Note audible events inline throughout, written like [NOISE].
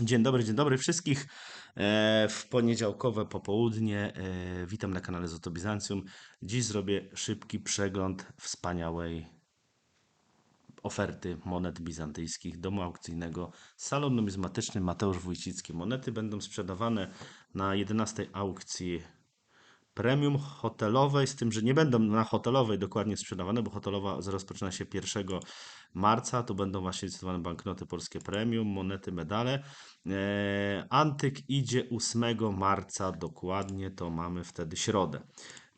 Dzień dobry, dzień dobry wszystkich. E, W poniedziałkowe popołudnie e, witam na kanale Zoto Bizancjum. Dziś zrobię szybki przegląd wspaniałej oferty monet bizantyjskich domu aukcyjnego Salon Numizmatyczny Mateusz Wójcicki. Monety będą sprzedawane na 11 aukcji premium hotelowej, z tym, że nie będą na hotelowej dokładnie sprzedawane, bo hotelowa rozpoczyna się 1 marca. To będą właśnie licytowane banknoty polskie premium, monety, medale. E, Antyk idzie 8 marca dokładnie, to mamy wtedy środę.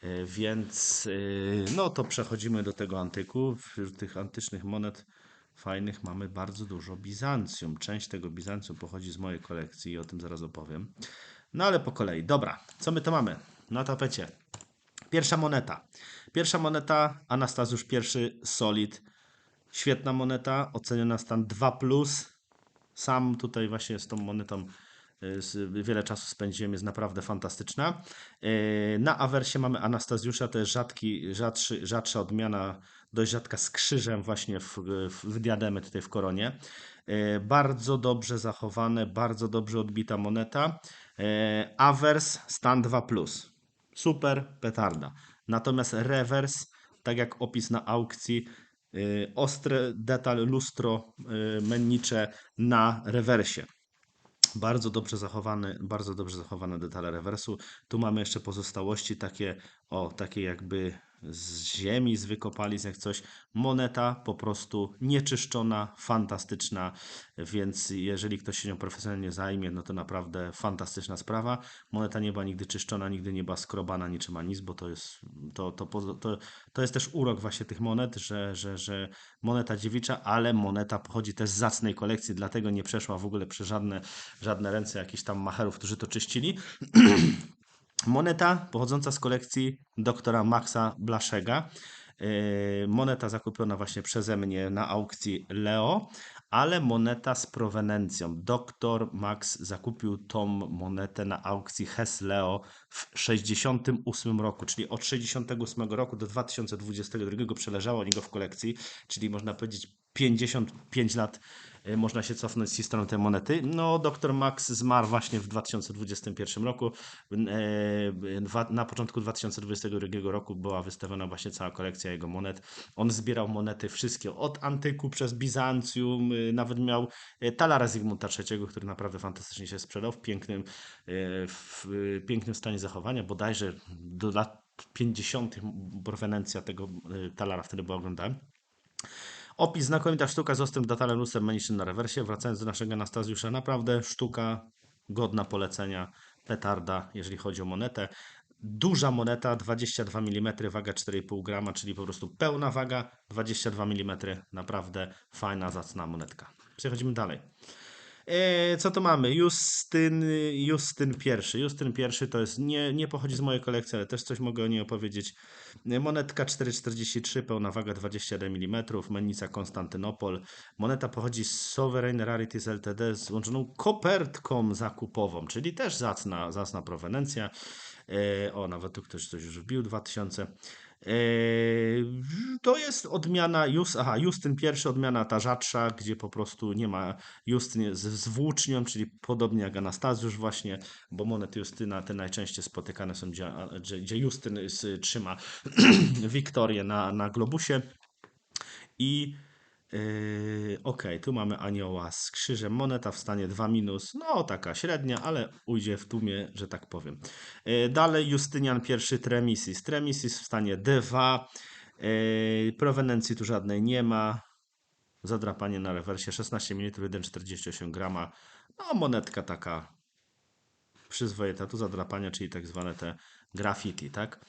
E, Więc e, no to przechodzimy do tego antyku. Wśród tych antycznych monet fajnych mamy bardzo dużo Bizancjum. Część tego Bizancjum pochodzi z mojej kolekcji i o tym zaraz opowiem. No ale po kolei. Dobra, co my to mamy na tapecie? Pierwsza moneta. Pierwsza moneta Anastazjusz I Solid. Świetna moneta, oceniona stan 2+. Sam tutaj właśnie z tą monetą y, wiele czasu spędziłem, jest naprawdę fantastyczna. Y, Na awersie mamy Anastazjusza, to jest rzadki, rzadszy, rzadsza odmiana, dość rzadka z krzyżem właśnie w, w, diademy tutaj w koronie. Y, Bardzo dobrze zachowane, bardzo dobrze odbita moneta. Awers stan 2+. Super, petarda. Natomiast rewers, tak jak opis na aukcji, y, ostry detal, lustro y, mennicze na rewersie. Bardzo dobrze zachowane, bardzo dobrze zachowane detale rewersu. Tu mamy jeszcze pozostałości takie, o, takie jakby z ziemi, z wykopalisk, jak coś. Moneta po prostu nieczyszczona, fantastyczna, więc jeżeli ktoś się nią profesjonalnie zajmie, no to naprawdę fantastyczna sprawa. Moneta nie była nigdy czyszczona, nigdy nie była skrobana niczym nic, bo to jest, to, to, to, to jest też urok właśnie tych monet, że, że, że moneta dziewicza, ale moneta pochodzi też z zacnej kolekcji, dlatego nie przeszła w ogóle przez żadne, żadne ręce jakichś tam macherów, którzy to czyścili. [CLEARS THROAT] Moneta pochodząca z kolekcji doktora Maxa Blaszega. Yy, Moneta zakupiona właśnie przeze mnie na aukcji Leo, ale moneta z prowenencją. Doktor Max zakupił tą monetę na aukcji Hes Leo w 68 roku, czyli od 68 roku do 2022 przeleżało niego w kolekcji, czyli można powiedzieć 55 lat można się cofnąć z historią tej monety. No, dr Max zmarł właśnie w 2021 roku. E, Na początku 2022 roku była wystawiona właśnie cała kolekcja jego monet. On zbierał monety wszystkie od antyku przez Bizancjum, y, nawet miał e, talara Zygmunta III, który naprawdę fantastycznie się sprzedał w pięknym, e, w e, pięknym stanie zachowania, bodajże do lat 50. prowenencja tego e, talara wtedy była oglądałem. Opis znakomita sztuka z ostrym datalem lustrem menicznym na rewersie. Wracając do naszego Anastazjusza, naprawdę sztuka godna polecenia, petarda, jeżeli chodzi o monetę. Duża moneta, 22 mm, waga 4,5 grama, czyli po prostu pełna waga, 22 mm, naprawdę fajna, zacna monetka. Przechodzimy dalej. E, Co to mamy? Justyn, Justyn I. Justyn I to jest, nie, nie pochodzi z mojej kolekcji, ale też coś mogę o niej opowiedzieć. E, Monetka 4,43, pełna waga 21 mm, mennica Konstantynopol. Moneta pochodzi z Sovereign Rarities Ltd. z łączoną kopertką zakupową, czyli też zacna, zacna prowenencja. E, O, nawet tu ktoś coś już wbił, 2000. E, To jest odmiana, Just, aha, Justyn I, odmiana ta rzadsza, gdzie po prostu nie ma Justyn z, z włócznią, czyli podobnie jak Anastazjusz właśnie, bo monety Justyna te najczęściej spotykane są, gdzie, gdzie, Justyn trzyma [CLEARS THROAT] Wiktorię na, na globusie. I yy, okej, tu mamy anioła z krzyżem, moneta w stanie 2 minus, no taka średnia, ale ujdzie w tłumie, że tak powiem. Yy, dalej Justynian I Tremisis, Tremisis w stanie 2, yy, prowenencji tu żadnej nie ma, zadrapanie na rewersie. 16 mm, 1,48 grama, no monetka taka przyzwoita, tu zadrapania, czyli tak zwane te graffiti, tak?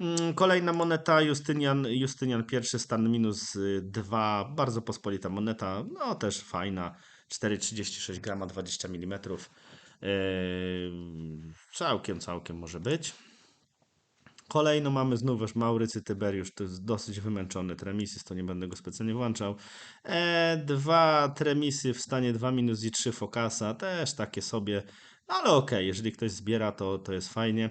Mm, Kolejna moneta, Justynian, Justynian I, stan minus 2, bardzo pospolita moneta, no też fajna, 4,36 grama, 20 mm. Yy, całkiem, całkiem może być. Kolejno mamy znów Maurycy Tyberiusz, to jest dosyć wymęczony Tremisis, to nie będę go specjalnie włączał. E, dwa Tremisy w stanie 2 minus i 3 Fokasa, też takie sobie, no ale okej, jeżeli ktoś zbiera, to, to jest fajnie.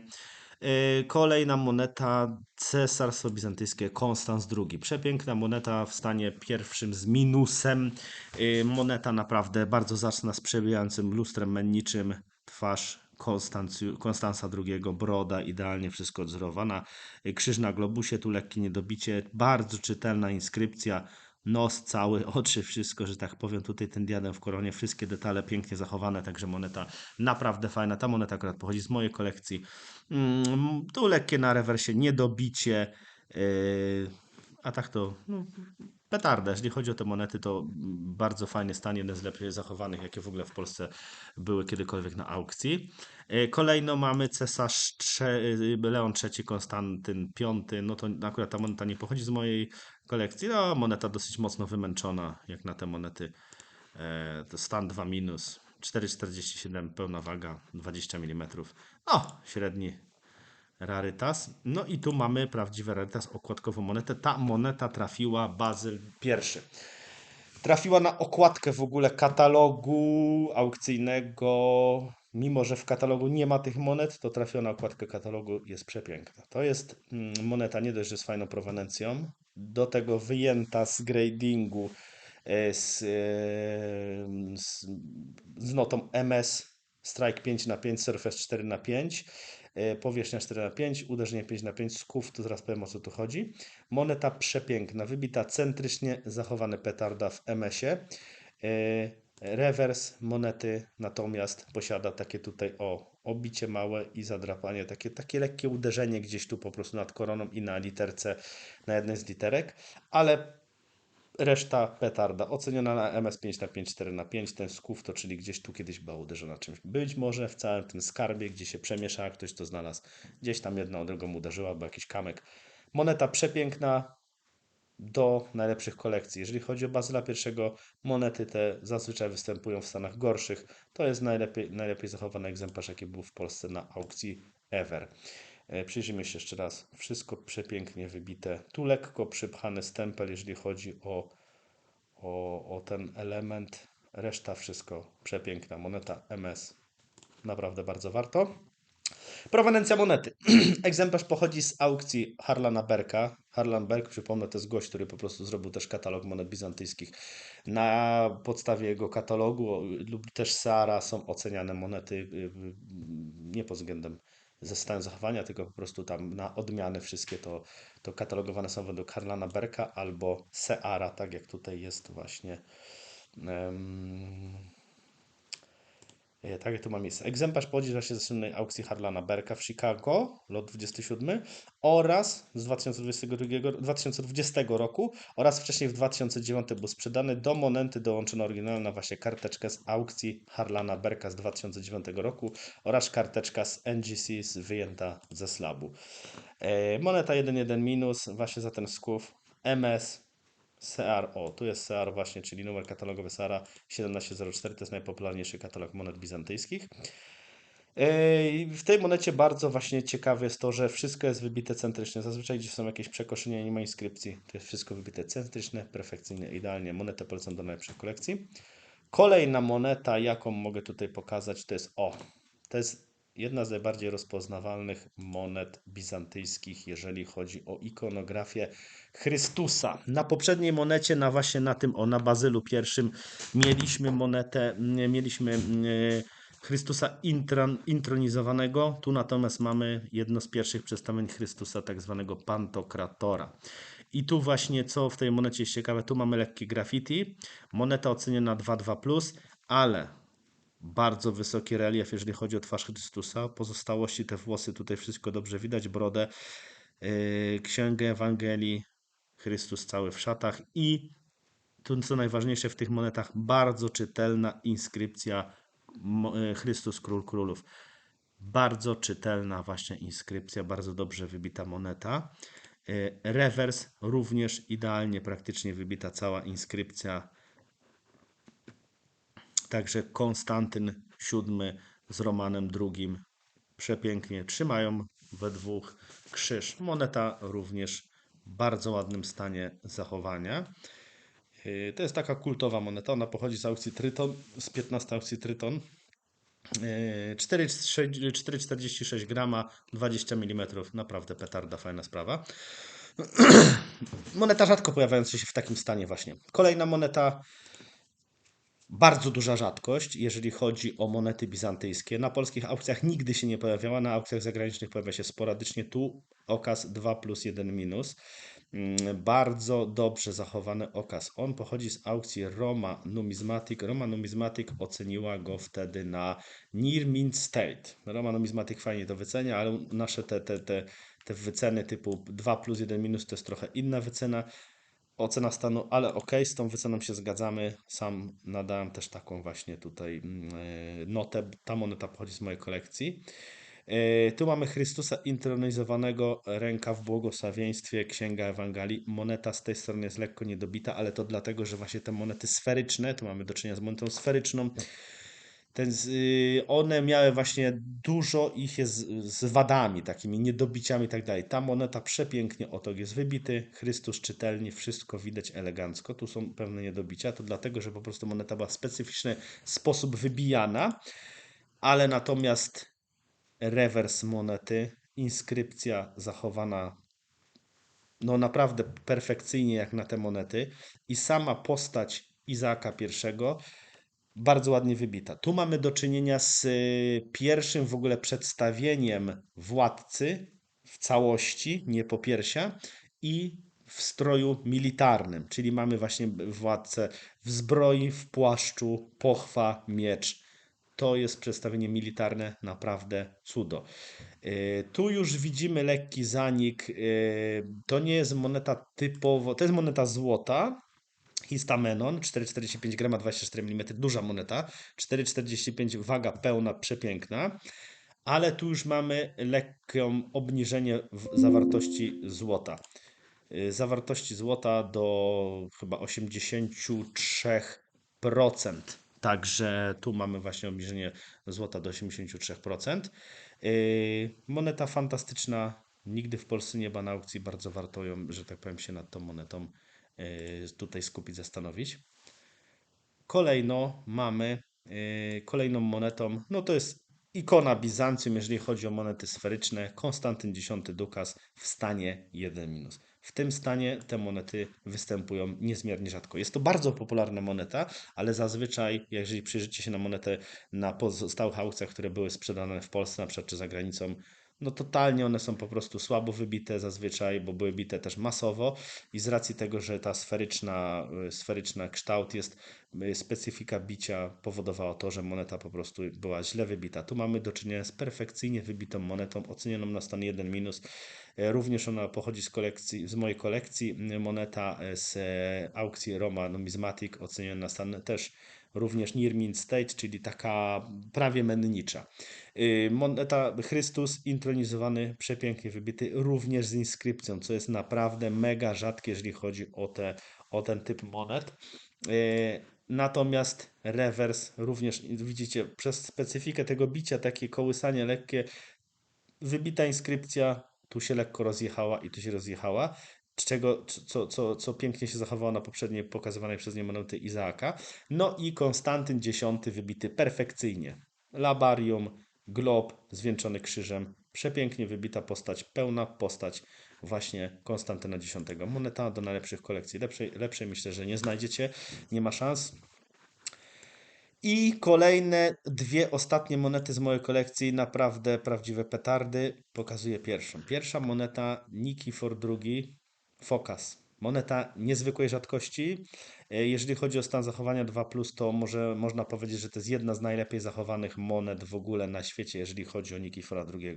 Yy, Kolejna moneta Cesarstwo Bizantyjskie Konstans II. Przepiękna moneta w stanie pierwszym z minusem. Yy, Moneta naprawdę bardzo zacna z przebijającym lustrem menniczym. Twarz Konstansa II, broda, idealnie wszystko odzorowana. Yy, Krzyż na globusie, tu lekkie niedobicie, bardzo czytelna inskrypcja. Nos cały, [LAUGHS] oczy, wszystko, że tak powiem. Tutaj ten diadem w koronie, wszystkie detale pięknie zachowane, także moneta naprawdę fajna. Ta moneta akurat pochodzi z mojej kolekcji. Mm, tu lekkie na rewersie niedobicie, yy, a tak to no, petarda. Jeżeli chodzi o te monety, to bardzo fajny stan, jeden z lepiej zachowanych, jakie w ogóle w Polsce były kiedykolwiek na aukcji. Yy, Kolejno mamy cesarz yy, Leon III, Konstantyn V. No to akurat ta moneta nie pochodzi z mojej kolekcji. No, moneta dosyć mocno wymęczona, jak na te monety. E, to stan 2 minus, 4,47 pełna waga, 20 mm. No, średni rarytas. No i tu mamy prawdziwy rarytas, okładkową monetę. Ta moneta trafiła Bazyl I. Trafiła na okładkę w ogóle katalogu aukcyjnego. Mimo, że w katalogu nie ma tych monet, to trafiła na okładkę katalogu, jest przepiękna. To jest mm, moneta nie dość, że z fajną prowenencją, do tego wyjęta z gradingu e, z, e, z, z notą MS Strike 5 na 5 Surface 4 na 5 e, powierzchnia 4 na 5 uderzenie 5 na 5 sków, to zaraz powiem o co tu chodzi. Moneta przepiękna, wybita centrycznie, zachowane petarda w MS-ie. E, Rewers monety natomiast posiada takie tutaj o obicie małe i zadrapanie, takie, takie lekkie uderzenie gdzieś tu po prostu nad koroną i na literce, na jednej z literek, ale reszta petarda oceniona na MS5 na 5, 4 na 5, ten sków to czyli gdzieś tu kiedyś była uderzona czymś. Być może w całym tym skarbie, gdzie się przemieszała, ktoś to znalazł, gdzieś tam jedna o drugą uderzyła, bo jakiś kamek. Moneta przepiękna, do najlepszych kolekcji. Jeżeli chodzi o Bazyla I, monety te zazwyczaj występują w stanach gorszych. To jest najlepiej, najlepiej zachowany egzemplarz, jaki był w Polsce na aukcji ever. E, Przyjrzyjmy się jeszcze raz. Wszystko przepięknie wybite. Tu lekko przypchany stempel, jeżeli chodzi o, o, o ten element. Reszta wszystko przepiękna. Moneta MS. Naprawdę bardzo warto. Prowenencja monety. [CLEARS THROAT] Egzemplarz pochodzi z aukcji Harlana Berka. Harlan Berk, przypomnę, to jest gość, który po prostu zrobił też katalog monet bizantyjskich. Na podstawie jego katalogu lub też Sara są oceniane monety y, y, nie pod względem ze stanu zachowania, tylko po prostu tam na odmiany wszystkie to, to katalogowane są według Harlana Berka albo Seara, tak jak tutaj jest właśnie. E, Tak, jak tu ma miejsce. Egzemplarz pochodzi właśnie ze słynnej aukcji Harlana Berka w Chicago, lot 27, oraz z 2022, 2020 roku, oraz wcześniej w 2009 był sprzedany. Do monety dołączono oryginalna właśnie karteczkę z aukcji Harlana Berka z 2009 roku oraz karteczka z NGC z wyjęta ze slabu. E, Moneta 1.1 minus, właśnie za ten skłów MS CR, o, tu jest CR właśnie, czyli numer katalogowy CR 1704, to jest najpopularniejszy katalog monet bizantyjskich. Ej, W tej monecie bardzo właśnie ciekawe jest to, że wszystko jest wybite centrycznie. Zazwyczaj, gdzie są jakieś przekoszenia, nie ma inskrypcji, to jest wszystko wybite centrycznie, perfekcyjnie, idealnie. Monetę polecam do najlepszych kolekcji. Kolejna moneta, jaką mogę tutaj pokazać, to jest o, to jest jedna z najbardziej rozpoznawalnych monet bizantyjskich, jeżeli chodzi o ikonografię Chrystusa. Na poprzedniej monecie, na właśnie na tym, o na Bazylu pierwszym, mieliśmy monetę, mieliśmy Chrystusa intron, intronizowanego. Tu natomiast mamy jedno z pierwszych przedstawień Chrystusa, tak zwanego Pantokratora. I tu właśnie, co w tej monecie jest ciekawe, tu mamy lekkie graffiti. Moneta oceniona 2,2+, ale bardzo wysoki relief, jeżeli chodzi o twarz Chrystusa. Pozostałości, te włosy, tutaj wszystko dobrze widać, brodę, yy, księgę Ewangelii, Chrystus cały w szatach i tu co najważniejsze w tych monetach, bardzo czytelna inskrypcja yy, Chrystus Król Królów. Bardzo czytelna właśnie inskrypcja, bardzo dobrze wybita moneta. Yy, Rewers również idealnie, praktycznie wybita cała inskrypcja. Także Konstantyn VII z Romanem II przepięknie trzymają we dwóch krzyż. Moneta również w bardzo ładnym stanie zachowania. Yy, To jest taka kultowa moneta. Ona pochodzi z aukcji Tryton, z 15 aukcji Tryton. Yy, 4,6 4,46 grama, 20 mm, naprawdę petarda, fajna sprawa. [CLEARS THROAT] Moneta rzadko pojawiająca się w takim stanie właśnie. Kolejna moneta, bardzo duża rzadkość, jeżeli chodzi o monety bizantyjskie. Na polskich aukcjach nigdy się nie pojawiała, na aukcjach zagranicznych pojawia się sporadycznie. Tu okaz 2 plus 1 minus. Mm, Bardzo dobrze zachowany okaz. On pochodzi z aukcji Roma Numismatic. Roma Numismatic oceniła go wtedy na Near Mint State. Roma Numismatic fajnie to wycenia, ale nasze te, te, te, te wyceny typu 2 plus 1 minus to jest trochę inna wycena ocena stanu, ale ok, z tą wyceną się zgadzamy. Sam nadałem też taką właśnie tutaj mm, e, notę. Ta moneta pochodzi z mojej kolekcji. E, Tu mamy Chrystusa intronizowanego, ręka w błogosławieństwie, Księga Ewangelii. Moneta z tej strony jest lekko niedobita, ale to dlatego, że właśnie te monety sferyczne, tu mamy do czynienia z monetą sferyczną, ten, y, one miały właśnie dużo ich jest z, z wadami, takimi niedobiciami i tak dalej. Ta moneta przepięknie otok jest wybity, Chrystus czytelnie, wszystko widać elegancko. Tu są pewne niedobicia, to dlatego, że po prostu moneta była w specyficzny sposób wybijana, ale natomiast rewers monety, inskrypcja zachowana no naprawdę perfekcyjnie jak na te monety i sama postać Izaaka I bardzo ładnie wybita. Tu mamy do czynienia z y, pierwszym w ogóle przedstawieniem władcy w całości, nie popiersia, i w stroju militarnym, czyli mamy właśnie władcę w zbroi, w płaszczu, pochwa, miecz. To jest przedstawienie militarne, naprawdę cudo. Y, Tu już widzimy lekki zanik. y, To nie jest moneta typowo, to jest moneta złota, Histamenon 4,45 grama 24 mm, duża moneta, 4,45 waga pełna, przepiękna, ale tu już mamy lekką obniżenie zawartości złota. Y, Zawartości złota do chyba 83%. Także tu mamy właśnie obniżenie złota do 83%. Yy, Moneta fantastyczna. Nigdy w Polsce nie ma na aukcji. Bardzo warto ją, że tak powiem, się nad tą monetą tutaj skupić, zastanowić. Kolejno mamy yy, kolejną monetą, no to jest ikona Bizancjum, jeżeli chodzi o monety sferyczne, Konstantyn X Dukas w stanie 1 minus. W tym stanie te monety występują niezmiernie rzadko. Jest to bardzo popularna moneta, ale zazwyczaj, jeżeli przyjrzycie się na monetę na pozostałych aukcjach, które były sprzedane w Polsce na przykład czy za granicą, no totalnie one są po prostu słabo wybite zazwyczaj, bo były bite też masowo i z racji tego, że ta sferyczna, y, sferyczna kształt jest, y, specyfika bicia powodowała to, że moneta po prostu była źle wybita. Tu mamy do czynienia z perfekcyjnie wybitą monetą, ocenioną na stan 1 minus. E, Również ona pochodzi z kolekcji, z mojej kolekcji. Y, Moneta z e, aukcji Roma Numismatic oceniona na stan też również Near Mint State, czyli taka prawie mennicza. Y, Moneta Chrystus intronizowany, przepięknie wybity, również z inskrypcją, co jest naprawdę mega rzadkie, jeżeli chodzi o, te, o ten typ monet. Y, Natomiast rewers również widzicie przez specyfikę tego bicia, takie kołysanie lekkie, wybita inskrypcja, tu się lekko rozjechała i tu się rozjechała, czego, co, co, co pięknie się zachowało na poprzedniej pokazywanej przez nie monety Izaaka. No i Konstantyn X wybity perfekcyjnie. Labarium, glob zwieńczony krzyżem, przepięknie wybita postać, pełna postać właśnie Konstantyna X. Moneta do najlepszych kolekcji. Lepszej, lepszej myślę, że nie znajdziecie, nie ma szans. I kolejne dwie ostatnie monety z mojej kolekcji, naprawdę prawdziwe petardy. Pokazuję pierwszą. Pierwsza moneta Nikifor II, Focus. Moneta niezwykłej rzadkości. E, Jeżeli chodzi o stan zachowania 2, to może można powiedzieć, że to jest jedna z najlepiej zachowanych monet w ogóle na świecie, jeżeli chodzi o Nikifora II.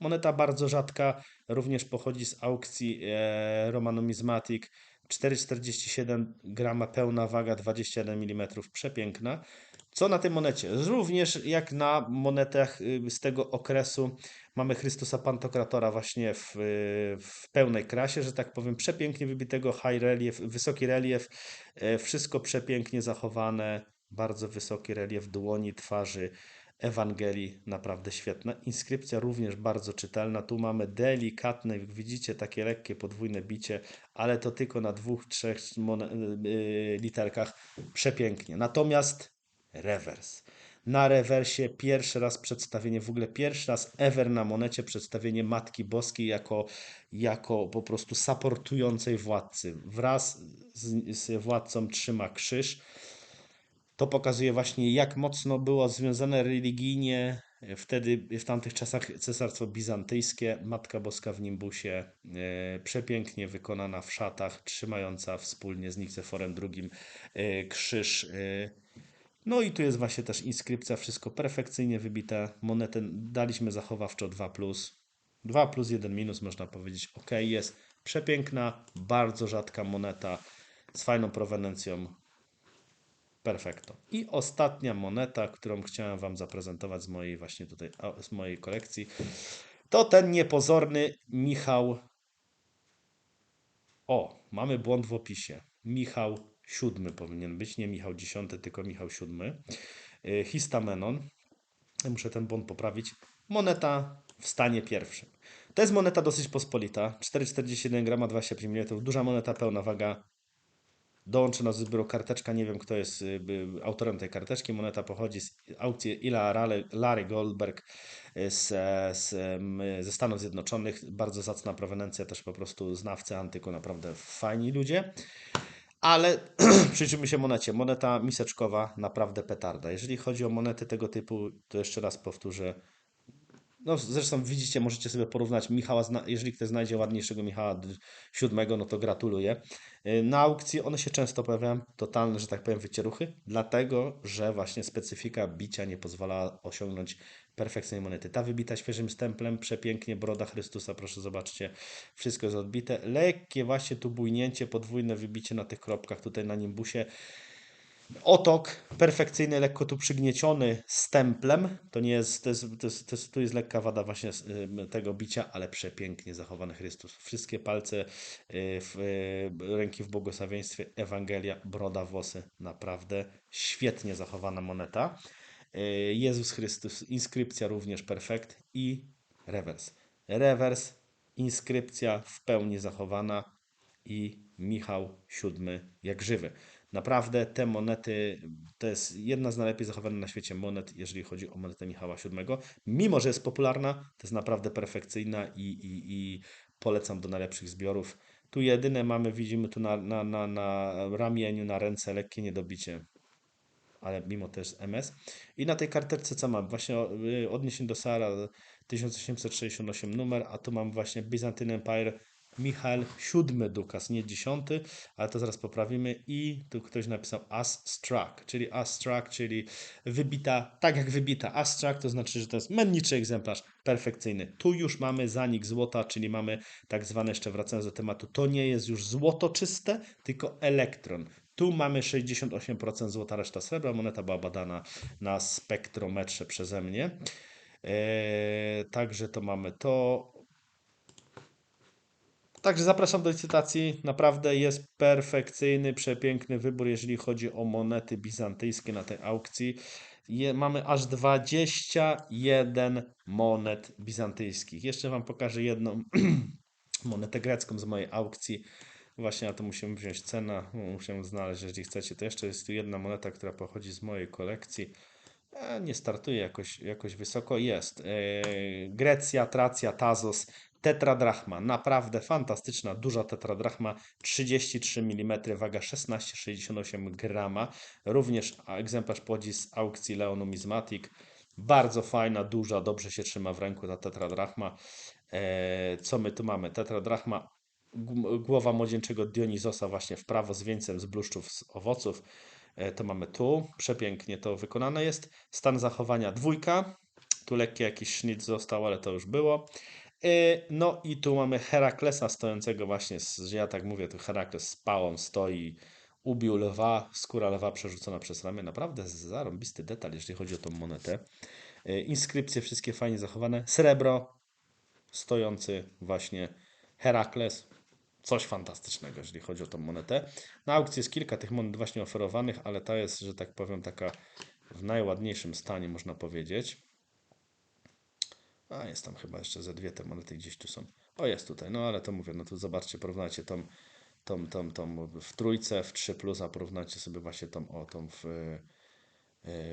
Moneta bardzo rzadka, również pochodzi z aukcji e, Roma Numismatic. 4,47 grama pełna waga, 21 mm, przepiękna. Co na tej monecie? Również jak na monetach y, z tego okresu mamy Chrystusa Pantokratora właśnie w, y, w pełnej krasie, że tak powiem, przepięknie wybitego high relief, wysoki relief, e, wszystko przepięknie zachowane, bardzo wysoki relief dłoni, twarzy, Ewangelii, naprawdę świetna. Inskrypcja również bardzo czytelna. Tu mamy delikatne, jak widzicie, takie lekkie podwójne bicie, ale to tylko na dwóch, trzech y, literkach. Przepięknie. Natomiast rewers. Na rewersie pierwszy raz przedstawienie, w ogóle pierwszy raz ever na monecie przedstawienie Matki Boskiej jako, jako po prostu supportującej władcy. Wraz z, z władcą trzyma krzyż. To pokazuje właśnie, jak mocno było związane religijnie wtedy, w tamtych czasach Cesarstwo Bizantyjskie, Matka Boska w nimbusie, e, przepięknie wykonana w szatach, trzymająca wspólnie z Nikceforem II e, krzyż. e. No i tu jest właśnie też inskrypcja, wszystko perfekcyjnie wybite. Monetę daliśmy zachowawczo 2+. 2 plus 1 minus, można powiedzieć. Ok, jest przepiękna, bardzo rzadka moneta z fajną prowenencją. Perfekto. I ostatnia moneta, którą chciałem Wam zaprezentować z mojej właśnie tutaj, z mojej kolekcji, to ten niepozorny Michał. O, mamy błąd w opisie. Michał siódmy powinien być, nie Michał dziesiąty, tylko Michał siódmy. Y, Histamenon. Muszę ten błąd poprawić. Moneta w stanie pierwszym. To jest moneta dosyć pospolita. 4,41 grama, 25 mm. Duża moneta, pełna waga. Dołączona z zbioru karteczka. Nie wiem, kto jest autorem tej karteczki. Moneta pochodzi z aukcji Ila Larry Goldberg y, z, z, ze Stanów Zjednoczonych. Bardzo zacna proweniencja, też po prostu znawcy antyku, naprawdę fajni ludzie. Ale [CLEARS THROAT] przyjrzyjmy się monecie. Moneta miseczkowa, naprawdę petarda. Jeżeli chodzi o monety tego typu, to jeszcze raz powtórzę. No, zresztą widzicie, możecie sobie porównać Michała, jeżeli ktoś znajdzie ładniejszego Michała siódmego, no to gratuluję. Y, Na aukcji one się często pojawiają, totalne, że tak powiem, wycieruchy, dlatego, że właśnie specyfika bicia nie pozwala osiągnąć perfekcyjnej monety. Ta wybita świeżym stemplem, przepięknie, broda Chrystusa, proszę zobaczcie, wszystko jest odbite. Lekkie właśnie tu bujnięcie, podwójne wybicie na tych kropkach tutaj na nimbusie. Otok perfekcyjny, lekko tu przygnieciony stemplem. To nie jest, to jest, to jest, to jest, tu jest lekka wada właśnie ym, tego bicia, ale przepięknie zachowany Chrystus. Wszystkie palce, y, w, y, ręki w błogosławieństwie, Ewangelia, broda, włosy. Naprawdę świetnie zachowana moneta. Y, Jezus Chrystus, inskrypcja również perfekt i rewers. Rewers, inskrypcja w pełni zachowana i Michał VII jak żywy. Naprawdę te monety to jest jedna z najlepiej zachowanych na świecie monet, jeżeli chodzi o monetę Michała VII. Mimo, że jest popularna, to jest naprawdę perfekcyjna i, i, i polecam do najlepszych zbiorów. Tu jedyne mamy, widzimy tu na, na, na, na ramieniu, na ręce lekkie niedobicie ale mimo jest MS. I na tej karteczce co mam? Właśnie y, odniesienie do Sara 1868 numer, a tu mam właśnie Byzantine Empire Michał VII Dukas, nie 10, ale to zaraz poprawimy. I tu ktoś napisał As Struck, czyli As Struck, czyli wybita, tak jak wybita As Struck, to znaczy, że to jest menniczy egzemplarz, perfekcyjny. Tu już mamy zanik złota, czyli mamy tak zwane, jeszcze wracając do tematu, to nie jest już złoto czyste, tylko elektron. Tu mamy 68% złota, reszta srebra. Moneta była badana na spektrometrze przeze mnie. Eee, także to mamy to. Także zapraszam do licytacji. Naprawdę jest perfekcyjny, przepiękny wybór, jeżeli chodzi o monety bizantyjskie na tej aukcji. Je, mamy aż 21 monet bizantyjskich. Jeszcze Wam pokażę jedną [CLEARS THROAT] monetę grecką z mojej aukcji. Właśnie na to musimy wziąć cena. Musimy znaleźć, jeżeli chcecie. To jeszcze jest tu jedna moneta, która pochodzi z mojej kolekcji. E, nie startuje jakoś, jakoś wysoko. Jest. E, Grecja, Tracja, Tazos, tetradrachma. Naprawdę fantastyczna, duża tetradrachma. 33 mm, waga 16,68 grama. Również egzemplarz pochodzi z aukcji Leo Numismatic. Bardzo fajna, duża, dobrze się trzyma w ręku ta tetradrachma. E, co my tu mamy? Tetradrachma, głowa młodzieńczego Dionizosa właśnie w prawo z wieńcem z bluszczów z owoców. E, To mamy tu, przepięknie to wykonane jest. Stan zachowania dwójka. Tu lekki jakiś sznit został, ale to już było. E, No i tu mamy Heraklesa stojącego właśnie, ja tak mówię, tu Herakles z pałą stoi, ubił lwa, skóra lwa przerzucona przez ramię. Naprawdę zarąbisty detal, jeśli chodzi o tą monetę. E, Inskrypcje wszystkie fajnie zachowane. Srebro, stojący właśnie Herakles. Coś fantastycznego, jeżeli chodzi o tą monetę. Na aukcji jest kilka tych monet właśnie oferowanych, ale ta jest, że tak powiem, taka w najładniejszym stanie, można powiedzieć. A jest tam chyba jeszcze ze dwie te monety gdzieś tu są. O, jest tutaj, no ale to mówię, no tu zobaczcie, porównajcie tą, tą, tą, tą w trójce, w 3 plus, a sobie właśnie tą, o, tą w,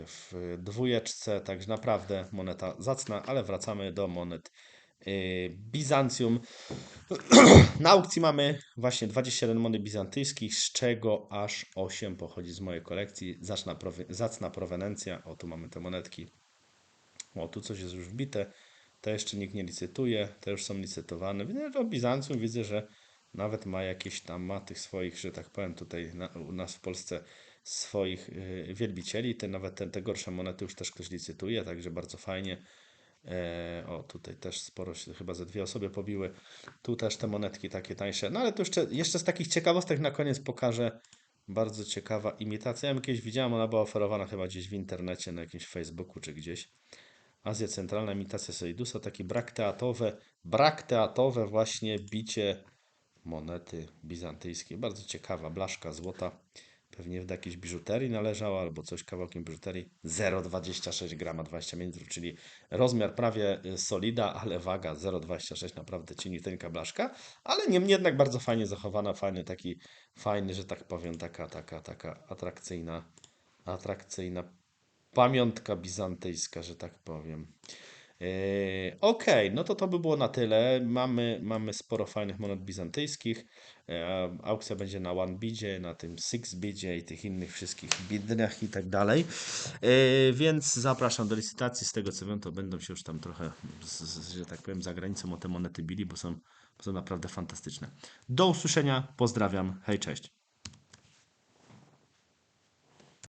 w dwójeczce, także naprawdę moneta zacna, ale wracamy do monet Bizancjum. [CLEARS THROAT] Na aukcji mamy właśnie 21 monet bizantyjskich, z czego aż 8 pochodzi z mojej kolekcji. Zacna, prowe- zacna proweniencja. O, tu mamy te monetki. O, tu coś jest już wbite. Te jeszcze nikt nie licytuje, te już są licytowane. Że Bizancjum widzę, że nawet ma jakieś tam, ma tych swoich, że tak powiem, tutaj na, u nas w Polsce swoich y, wielbicieli. Te, nawet te, te gorsze monety już też ktoś licytuje, także bardzo fajnie. E, o, tutaj też sporo się, chyba ze dwie osoby pobiły. Tu też te monetki takie tańsze. No ale to jeszcze, jeszcze z takich ciekawostek na koniec pokażę. Bardzo ciekawa imitacja. Ja kiedyś widziałem, ona była oferowana chyba gdzieś w internecie, na jakimś Facebooku czy gdzieś. Azja Centralna, imitacja Seidusa, takie brak teatowe, brak teatowe właśnie bicie monety bizantyjskiej. Bardzo ciekawa blaszka złota. Pewnie do jakiejś biżuterii należała albo coś kawałkiem biżuterii. 0,26 grama 20 ml, czyli rozmiar prawie y, solida, ale waga 0,26, naprawdę cieniuteńka blaszka, ale niemniej jednak bardzo fajnie zachowana, fajny taki, fajny, że tak powiem, taka, taka, taka atrakcyjna, atrakcyjna pamiątka bizantyjska, że tak powiem. Yy, Okej, no to to by było na tyle. Mamy, mamy sporo fajnych monet bizantyjskich. E, Aukcja będzie na OneBidzie, na tym SixBidzie i tych innych wszystkich bidnach i tak dalej. E, Więc zapraszam do licytacji. Z tego co wiem, to będą się już tam trochę, że tak powiem, za granicą o te monety bili, bo są, bo są naprawdę fantastyczne. Do usłyszenia, pozdrawiam, hej, cześć.